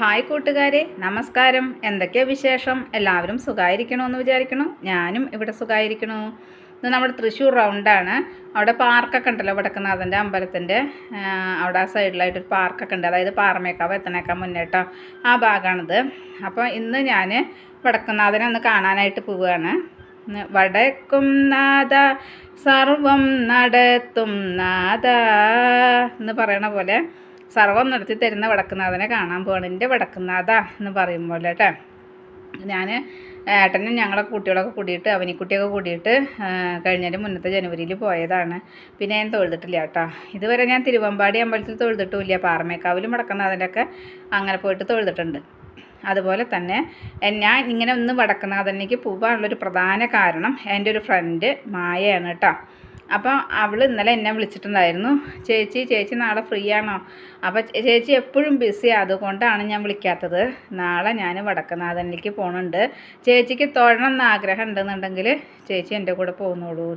Hi കൂട്ടുകാരെ നമസ്കാരം. എന്തൊക്കെയാ വിശേഷം? എല്ലാവരും സുഖമായിരിക്കണമെന്ന് വിചാരിക്കണു. ഞാനും ഇവിടെ സുഖമായിരിക്കണു ഇത് നമ്മുടെ തൃശ്ശൂർ റൗണ്ടാണ്. അവിടെ പാർക്കൊക്കെ ഉണ്ടല്ലോ വടക്കുന്നാഥന്റെ അമ്പലത്തിന്റെ അവിടെ ആ സൈഡിലായിട്ടൊരു പാർക്കൊക്കെ ഉണ്ട്. അതായത് പാറമേക്കാവ് എത്തണേക്കാൾ മുന്നേട്ടോ ആ ഭാഗമാണിത് അപ്പോൾ ഇന്ന് ഞാൻ വടക്കുന്നാഥനെ ഒന്ന് കാണാനായിട്ട് പോവുകയാണ് വടക്കും നാഥ സർവം നടത്തും നാഥ എന്ന് പറയണ പോലെ സർവം നടത്തി തരുന്ന വടക്കുന്നാഥനെ കാണാൻ പോവാണ്. എന്റെ വടക്കുന്നാഥ എന്ന് പറയും പോലെ കേട്ടോ ഞാൻ ഏട്ടനും ഞങ്ങളെ കുട്ടികളൊക്കെ കൂടിയിട്ട് അവനിക്കുട്ടിയൊക്കെ കൂടിയിട്ട് കഴിഞ്ഞതിന്റെ മുന്നത്തെ ജനുവരിയിൽ പോയതാണ്. പിന്നെ ഞാൻ തൊഴുതിട്ടില്ല കേട്ടോ. ഇതുവരെ ഞാൻ തിരുവമ്പാടി അമ്പലത്തിൽ തൊഴുതിട്ടുമില്ല. പാറമേക്കാവിലും വടക്കുന്നാഥന്റെയൊക്കെ അങ്ങനെ പോയിട്ട് തൊഴുതിട്ടുണ്ട്. അതുപോലെ തന്നെ ഞാൻ ഇങ്ങനെ ഒന്ന് വടക്കുന്നാഥനിലേക്ക് പോകാനുള്ളൊരു പ്രധാന കാരണം എന്റെ ഒരു ഫ്രണ്ട് മായയാണ് കേട്ടോ അപ്പോൾ അവൾ ഇന്നലെ എന്നെ വിളിച്ചിട്ടുണ്ടായിരുന്നു. ചേച്ചി ചേച്ചി നാളെ ഫ്രീ ആണോ? അപ്പോൾ ചേച്ചി എപ്പോഴും ബിസി അതുകൊണ്ടാണ് ഞാൻ വിളിക്കാത്തത്. നാളെ ഞാൻ വടക്കനാഥനിലേക്ക് പോകുന്നുണ്ട് ചേച്ചിക്ക് തൊഴണം എന്ന് ആഗ്രഹം ഉണ്ടെന്നുണ്ടെങ്കിൽ ചേച്ചി എന്റെ കൂടെ പോകുന്നോളൂ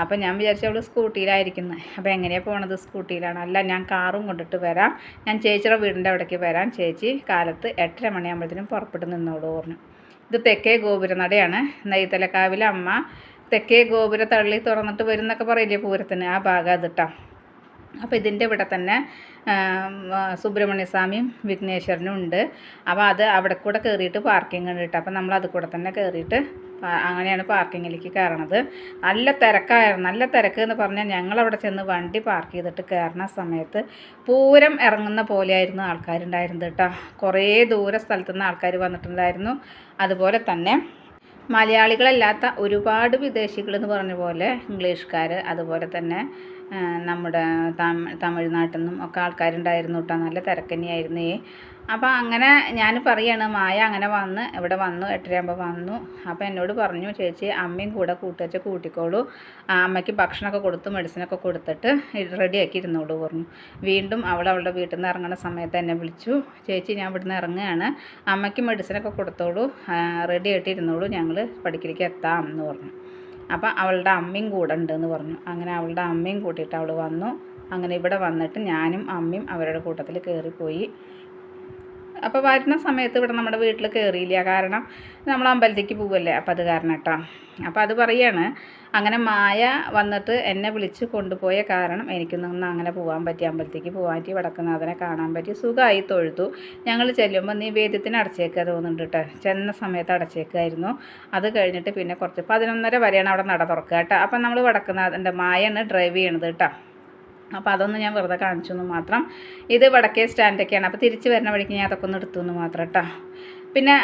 അപ്പോൾ ഞാൻ വിചാരിച്ചു അവൾ സ്കൂട്ടിയിലായിരിക്കുന്നത് അപ്പോൾ എങ്ങനെയാണ് പോണത് സ്കൂട്ടിയിലാണ്. അല്ല ഞാൻ കാറും കൊണ്ടിട്ട് വരാം. ഞാൻ ചേച്ചിയുടെ വീടിന്റെ അവിടേക്ക് വരാം. ചേച്ചി കാലത്ത് എട്ടര മണിയാകുമ്പോഴത്തേനും പുറപ്പെട്ട് നിന്നോളൂ പറഞ്ഞു. ഇത് തെക്കേ ഗോപുരനടയാണ്. നെയ്തലക്കാവിലെ അമ്മ തെക്കേ ഗോപുര തള്ളി തുറന്നിട്ട് വരുന്നൊക്കെ പറയില്ലേ പൂരത്തിന്? ആ ഭാഗം അതിട്ടാ അപ്പോൾ ഇതിന്റെ ഇവിടെ തന്നെ സുബ്രഹ്മണ്യസ്വാമിയും സുബ്രഹ്മണ്യ സ്വാമിയും വിഘ്നേശ്വരനും ഉണ്ട്. അപ്പോൾ അത് അവിടെ കൂടെ കയറിയിട്ട് പാർക്കിംഗ് ഉണ്ട് അപ്പോൾ നമ്മൾ അത് കൂടെ തന്നെ കയറിയിട്ട് അങ്ങനെയാണ് പാർക്കിങ്ങിലേക്ക് കയറണത്. നല്ല തിരക്കായിരുന്നു. നല്ല തിരക്ക് എന്ന് പറഞ്ഞാൽ ഞങ്ങളവിടെ ചെന്ന് വണ്ടി പാർക്ക് ചെയ്തിട്ട് കയറുന്ന സമയത്ത് പൂരം ഇറങ്ങുന്ന പോലെയായിരുന്നു ആൾക്കാരുണ്ടായിരുന്നത് കേട്ടോ കുറേ ദൂര സ്ഥലത്തു നിന്ന് ആൾക്കാർ വന്നിട്ടുണ്ടായിരുന്നു. അതുപോലെ തന്നെ മലയാളികളല്ലാത്ത ഒരുപാട് വിദേശികൾ എന്ന് പറഞ്ഞ പോലെ ഇംഗ്ലീഷുകാർ അതുപോലെ തന്നെ നമ്മുടെ തമി തമിഴ്നാട്ടിൽ നിന്നും ഒക്കെ ആൾക്കാരുണ്ടായിരുന്നു കേട്ടോ നല്ല തിരക്കന്നെയായിരുന്നേ. അപ്പോൾ അങ്ങനെ ഞാൻ പറയാണ് മായ അങ്ങനെ വന്ന് ഇവിടെ വന്നു എട്ടരയാകുമ്പോൾ വന്നു. അപ്പോൾ എന്നോട് പറഞ്ഞു ചേച്ചി അമ്മയും കൂടെ കൂട്ടുവച്ച് കൂട്ടിക്കോളൂ. അമ്മയ്ക്ക് ഭക്ഷണമൊക്കെ കൊടുത്ത് മെഡിസിനൊക്കെ കൊടുത്തിട്ട് റെഡിയാക്കി ഇരുന്നോളൂ പറഞ്ഞു. വീണ്ടും അവൾ അവളുടെ വീട്ടിൽ നിന്ന് ഇറങ്ങുന്ന സമയത്ത് എന്നെ വിളിച്ചു. ചേച്ചി ഞാൻ ഇവിടുന്ന് ഇറങ്ങുകയാണ്. അമ്മയ്ക്ക് മെഡിസിനൊക്കെ കൊടുത്തോളൂ. റെഡി ആയിട്ട് ഇരുന്നോളൂ. ഞങ്ങൾ പഠിക്കലേക്ക് എത്താം എന്ന് പറഞ്ഞു. അപ്പം അവളുടെ അമ്മയും കൂടെ ഉണ്ടെന്ന് പറഞ്ഞു. അങ്ങനെ അവളുടെ അമ്മയും കൂട്ടിയിട്ട് അവൾ വന്നു. അങ്ങനെ ഇവിടെ വന്നിട്ട് ഞാനും അമ്മയും അവരുടെ കൂട്ടത്തിൽ കയറിപ്പോയി അപ്പോൾ വരുന്ന സമയത്ത് ഇവിടെ നമ്മുടെ വീട്ടിൽ കയറിയില്ല കാരണം നമ്മൾ അമ്പലത്തേക്ക് പോവല്ലേ? അപ്പോൾ അത് കാരണം കേട്ടോ അപ്പോൾ അത് പറയാണ് അങ്ങനെ മായ വന്നിട്ട് എന്നെ വിളിച്ച് കൊണ്ടുപോയ കാരണം എനിക്കൊന്നും അങ്ങനെ പോകാൻ പറ്റി. അമ്പലത്തേക്ക് പോകാൻ പറ്റി. വടക്കുന്നാഥനെ കാണാൻ പറ്റി. സുഖമായി തൊഴുതു. ഞങ്ങൾ ചെല്ലുമ്പോൾ നീ വേദ്യത്തിന് അടച്ചേക്കുക തോന്നുന്നുണ്ട് കേട്ടോ ചെന്ന സമയത്ത് അടച്ചേക്കായിരുന്നു. അത് കഴിഞ്ഞിട്ട് പിന്നെ കുറച്ച് പതിനൊന്നര വരെയാണ് അവിടെ നട തുറക്കുക കേട്ടോ അപ്പം നമ്മൾ വടക്കുന്നാഥന്റെ മായാണ് ഡ്രൈവ് ചെയ്യണത് കേട്ടോ അപ്പോൾ അതൊന്ന് ഞാൻ വെറുതെ കാണിച്ചു എന്ന് മാത്രം. ഇത് വടക്കേ സ്റ്റാൻഡൊക്കെയാണ് അപ്പോൾ തിരിച്ച് വരുന്ന വഴിക്ക് ഞാൻ അതൊക്കെ ഒന്ന് എടുത്തു എന്ന് മാത്രം കേട്ടോ പിന്നെ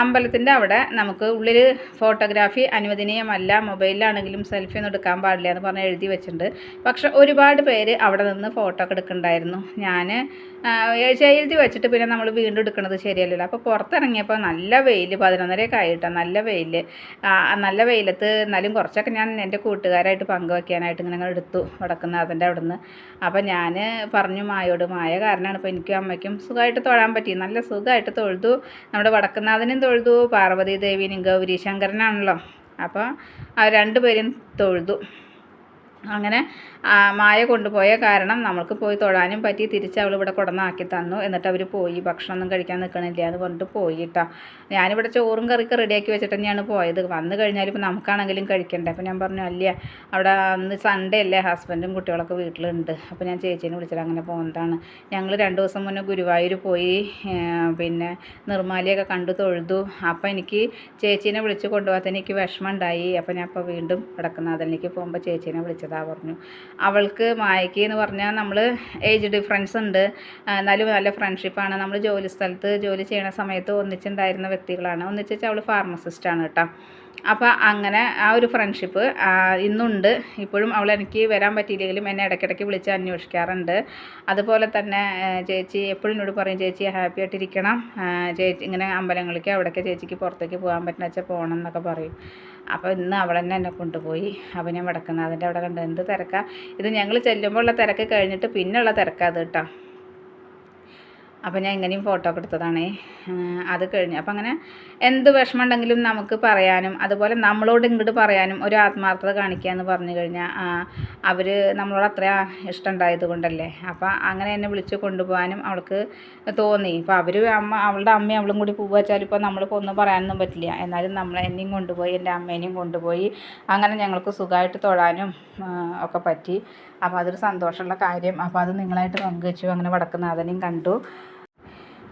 അമ്പലത്തിന്റെ അവിടെ നമുക്ക് ഉള്ളിൽ ഫോട്ടോഗ്രാഫി അനുവദനീയമല്ല. മൊബൈലിലാണെങ്കിലും സെൽഫി ഒന്നും എടുക്കാൻ പാടില്ല എന്ന് പറഞ്ഞ് എഴുതി വെച്ചിട്ടുണ്ട്. പക്ഷെ ഒരുപാട് പേര് അവിടെ നിന്ന് ഫോട്ടോ ഒക്കെ എടുക്കുന്നുണ്ടായിരുന്നു. ഞാൻ എഴുതി വെച്ചിട്ട് പിന്നെ നമ്മൾ വീണ്ടും എടുക്കുന്നത് ശരിയല്ലല്ലോ. അപ്പോൾ പുറത്തിറങ്ങിയപ്പോൾ നല്ല വെയിൽ പതിനൊന്നരയൊക്കെ ആയിട്ടാണ് നല്ല വെയിൽ. നല്ല വെയിലത്ത് എന്നാലും കുറച്ചൊക്കെ ഞാൻ എന്റെ കൂട്ടുകാരായിട്ട് പങ്കുവയ്ക്കാനായിട്ട് ഇങ്ങനെ എടുത്തു വടക്കുന്നാഥന്റെ അവിടെ നിന്ന് അപ്പോൾ ഞാൻ പറഞ്ഞു മായോട് മായ കാരണമാണ്. ഇപ്പോൾ എനിക്കും അമ്മയ്ക്കും സുഖമായിട്ട് തൊഴാൻ പറ്റി. നല്ല സുഖമായിട്ട് തൊഴുതു. നമ്മുടെ വടക്കുന്നാഥനും തൊഴുതു പാർവതി ദേവിനും ഗൗരി ശങ്കരനാണല്ലോ അപ്പോൾ ആ രണ്ടുപേരും തൊഴുതു. അങ്ങനെ മായ കൊണ്ടുപോയ കാരണം നമുക്ക് പോയി തൊഴാനും പറ്റി. തിരിച്ച് അവൾ ഇവിടെ കൊടന്നാക്കി തന്നു. എന്നിട്ട് അവർ പോയി. ഭക്ഷണമൊന്നും കഴിക്കാൻ നിൽക്കണില്ല എന്ന് പറഞ്ഞിട്ട് പോയി കേട്ടോ ഞാനിവിടെ ചോറും കറിയൊക്കെ റെഡിയാക്കി വെച്ചിട്ട് തന്നെയാണ് പോയത്. വന്നു കഴിഞ്ഞാൽ ഇപ്പോൾ നമുക്കാണെങ്കിലും കഴിക്കണ്ടേ. അപ്പോൾ ഞാൻ പറഞ്ഞു അല്ല അവിടെ അന്ന് സൺഡേ അല്ലേ? ഹസ്ബൻഡും കുട്ടികളൊക്കെ വീട്ടിലുണ്ട്. അപ്പോൾ ഞാൻ ചേച്ചീനെ വിളിച്ചിട്ട് അങ്ങനെ പോകുന്നതാണ് ഞങ്ങൾ രണ്ട് ദിവസം മുന്നേ ഗുരുവായൂർ പോയി. പിന്നെ നിർമ്മാലിയൊക്കെ കണ്ടു തൊഴുതു. അപ്പോൾ എനിക്ക് ചേച്ചീനെ വിളിച്ച് കൊണ്ടുപോകാത്ത എനിക്ക് വിഷമം ഉണ്ടായി. അപ്പോൾ ഞാൻ ഇപ്പോൾ വീണ്ടും വടക്കുന്നാഥനിലേക്ക് പോകുമ്പോൾ ചേച്ചീനെ വിളിച്ചതാ പറഞ്ഞു. അവൾക്ക് മായയ്ക്ക് എന്ന് പറഞ്ഞാൽ നമ്മൾ ഏജ് ഡിഫറൻസ് ഉണ്ട്. എന്നാലും നല്ല ഫ്രണ്ട്ഷിപ്പാണ്. നമ്മൾ ജോലി സ്ഥലത്ത് ജോലി ചെയ്യണ സമയത്ത് ഒന്നിച്ചുണ്ടായിരുന്ന വ്യക്തികളാണ്. ഒന്നിച്ച് അവൾ ഫാർമസിസ്റ്റാണ് കേട്ടോ. അപ്പോൾ അങ്ങനെ ആ ഒരു ഫ്രണ്ട്ഷിപ്പ് ഇന്നുണ്ട്. ഇപ്പോഴും അവൾ എനിക്ക് വരാൻ പറ്റിയില്ലെങ്കിലും എന്നെ ഇടയ്ക്കിടയ്ക്ക് വിളിച്ച് അന്വേഷിക്കാറുണ്ട്. അതുപോലെ തന്നെ ചേച്ചി എപ്പോഴും എന്നോട് പറയും ചേച്ചി ഹാപ്പി ആയിട്ടിരിക്കണം. ചേച്ചി ഇങ്ങനെ അമ്പലങ്ങളിലേക്ക് അവിടേക്ക് ചേച്ചിക്ക് പുറത്തേക്ക് പോകാൻ പറ്റുന്ന വെച്ചാൽ പോകണം എന്നൊക്കെ പറയും. അപ്പോൾ ഇന്ന് അവൾ തന്നെ എന്നെ കൊണ്ടുപോയി. അപ്പോൾ ഞാൻ അതിന്റെ അവിടെ കണ്ട് എന്ത് തിരക്കാണ് ഇത് ഞങ്ങൾ ചെല്ലുമ്പോൾ ഉള്ള തിരക്ക് കഴിഞ്ഞിട്ട് പിന്നെയുള്ള തിരക്കാണ് അത് കേട്ടോ. അപ്പോൾ ഞാൻ ഇങ്ങനെയും ഫോട്ടോ ഒക്കെ എടുത്തതാണേ. അത് കഴിഞ്ഞ്. അപ്പം അങ്ങനെ എന്ത് വിഷമം ഉണ്ടെങ്കിലും നമുക്ക് പറയാനും അതുപോലെ നമ്മളോട് ഇങ്ങോട്ട് പറയാനും ഒരു ആത്മാർത്ഥത കാണിക്കുക എന്ന് പറഞ്ഞു കഴിഞ്ഞാൽ അവർ നമ്മളോട് അത്ര ഇഷ്ടം ഉണ്ടായത് കൊണ്ടല്ലേ അപ്പം അങ്ങനെ എന്നെ വിളിച്ച് കൊണ്ടുപോകാനും അവൾക്ക് തോന്നി. ഇപ്പോൾ അവർ അമ്മ അവളുടെ അമ്മയും അവളും കൂടി പോകുക വെച്ചാൽ ഇപ്പോൾ നമ്മളിപ്പോൾ ഒന്നും പറയാനൊന്നും പറ്റില്ല. എന്നാലും നമ്മൾ എന്നെയും കൊണ്ടുപോയി എന്റെ അമ്മേനെയും കൊണ്ടുപോയി അങ്ങനെ ഞങ്ങൾക്ക് സുഖമായിട്ട് തൊഴാനും ഒക്കെ പറ്റി. അപ്പോൾ അതൊരു സന്തോഷമുള്ള കാര്യം. അപ്പോൾ അത് നിങ്ങളായിട്ട് പങ്കുവെച്ചു. അങ്ങനെ വടക്കുന്നാഥനെയും കണ്ടു.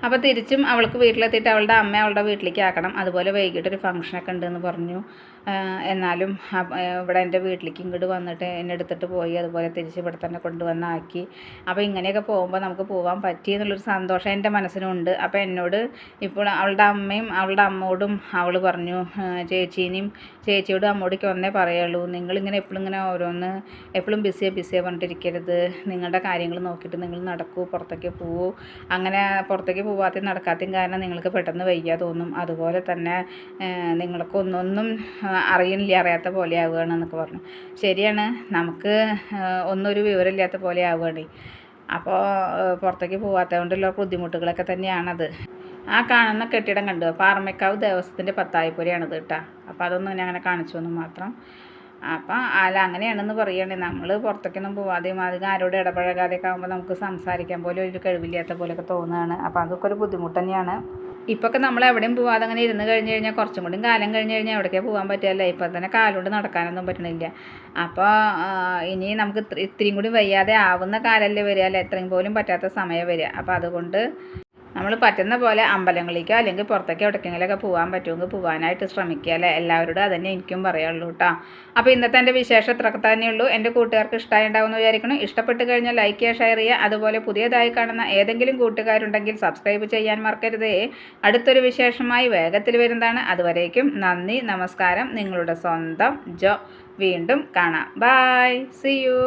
അപ്പോൾ തിരിച്ചും അവൾക്ക് വീട്ടിലെത്തിയിട്ട് അവളുടെ അമ്മ അവളുടെ വീട്ടിലേക്ക് ആക്കണം. അതുപോലെ വൈകിട്ട് ഒരു ഫംഗ്ഷനൊക്കെ ഉണ്ടെന്ന് പറഞ്ഞു. എന്നാലും ഇവിടെ എന്റെ വീട്ടിലേക്ക് ഇങ്ങോട്ട് വന്നിട്ട് എന്നെ എടുത്തിട്ട് പോയി. അതുപോലെ തിരിച്ച് ഇവിടെ തന്നെ കൊണ്ടുവന്നാക്കി അപ്പോൾ ഇങ്ങനെയൊക്കെ പോകുമ്പോൾ നമുക്ക് പോകാൻ പറ്റി എന്നുള്ളൊരു സന്തോഷം എന്റെ മനസ്സിനുണ്ട്. അപ്പോൾ എന്നോട് ഇപ്പോൾ അവളുടെ അമ്മയും അവളുടെ അമ്മോടും അവൾ പറഞ്ഞു ചേച്ചീനെയും ചേച്ചിയോടും അമ്മോടേക്ക് ഒന്നേ പറയുള്ളൂ. നിങ്ങളിങ്ങനെ എപ്പോഴും ഇങ്ങനെ ഓരോന്ന് എപ്പോഴും ബിസിയെ ബിസിയെ പറഞ്ഞിട്ടിരിക്കരുത്. നിങ്ങളുടെ കാര്യങ്ങൾ നോക്കിയിട്ട് നിങ്ങൾ നടക്കൂ പുറത്തേക്ക് പോകൂ അങ്ങനെ പുറത്തേക്ക് പോവാത്തയും നടക്കാത്തതും കാരണം നിങ്ങൾക്ക് പെട്ടെന്ന് വയ്യ തോന്നും. അതുപോലെ തന്നെ നിങ്ങൾക്ക് ഒന്നൊന്നും അറിയണില്ല അറിയാത്ത പോലെ ആവുകയാണ് എന്നൊക്കെ പറഞ്ഞു. ശരിയാണ്. നമുക്ക് ഒന്നൊരു വിവരമില്ലാത്ത പോലെ ആവുകയാണ്. അപ്പോൾ പുറത്തേക്ക് പോവാത്തത് കൊണ്ടുള്ള ബുദ്ധിമുട്ടുകളൊക്കെ തന്നെയാണത്. ആ കാണുന്ന കെട്ടിടം കണ്ടു. പാറമേക്കാവ് ദേവസ്വത്തിന്റെ പത്തായിപ്പുരയാണിത് കേട്ടോ. അപ്പോൾ അതൊന്നും ഞാൻ അങ്ങനെ കാണിച്ചു എന്ന് മാത്രം. അപ്പം അല്ല അങ്ങനെയാണെന്ന് പറയണേ. നമ്മൾ പുറത്തേക്കൊന്നും പോവാതെയും അധികം ആരോട് ഇടപഴകാതെയൊക്കെ ആകുമ്പോൾ നമുക്ക് സംസാരിക്കാൻ പോലും ഒരു കഴിവില്ലാത്ത പോലെയൊക്കെ തോന്നുകയാണ് അപ്പോൾ അതൊക്കെ ഒരു ബുദ്ധിമുട്ട് തന്നെയാണ്. ഇപ്പൊക്കെ നമ്മൾ എവിടെയും പോവാതെ അങ്ങനെ ഇരുന്ന് കഴിഞ്ഞ് കഴിഞ്ഞാൽ കുറച്ചും കൂടി കാലം കഴിഞ്ഞ് കഴിഞ്ഞാൽ എവിടേക്കാണ് പോകാൻ പറ്റില്ല ഇപ്പം തന്നെ കാലുകൊണ്ട് നടക്കാനൊന്നും പറ്റണില്ല. അപ്പോൾ ഇനി നമുക്ക് ഇത്ര ഇത്രയും കൂടി വയ്യാതെ ആവുന്ന കാലല്ലേ വരിക അല്ല? എത്രയും പോലും പറ്റാത്ത സമയം വരിക. അപ്പോൾ അതുകൊണ്ട് നമ്മൾ പറ്റുന്ന പോലെ അമ്പലങ്ങളിലേക്കോ അല്ലെങ്കിൽ പുറത്തേക്കോ എവിടേക്കെങ്കിലുമൊക്കെ പോകാൻ പറ്റുമെങ്കിൽ പോകാനായിട്ട് ശ്രമിക്കുക അല്ലേ? എല്ലാവരോടും അതന്നെ എനിക്കും പറയുള്ളൂ കേട്ടോ. അപ്പോൾ ഇന്നത്തെ എന്റെ വിശേഷം ഇത്രയൊക്കെ തന്നെയുള്ളൂ എന്റെ കൂട്ടുകാർക്ക് ഇഷ്ടമായി ഉണ്ടാവുമെന്ന് വിചാരിക്കണം ഇഷ്ടപ്പെട്ട് കഴിഞ്ഞാൽ ലൈക്ക് ചെയ്യുക ഷെയർ ചെയ്യുക. അതുപോലെ പുതിയതായി കാണുന്ന ഏതെങ്കിലും കൂട്ടുകാരുണ്ടെങ്കിൽ സബ്സ്ക്രൈബ് ചെയ്യാൻ മറക്കരുതേ. അടുത്തൊരു വിശേഷമായി വേഗത്തിൽ വരുന്നതാണ്. അതുവരേക്കും നന്ദി നമസ്കാരം. നിങ്ങളുടെ സ്വന്തം ജോ. വീണ്ടും കാണാം. Bye C U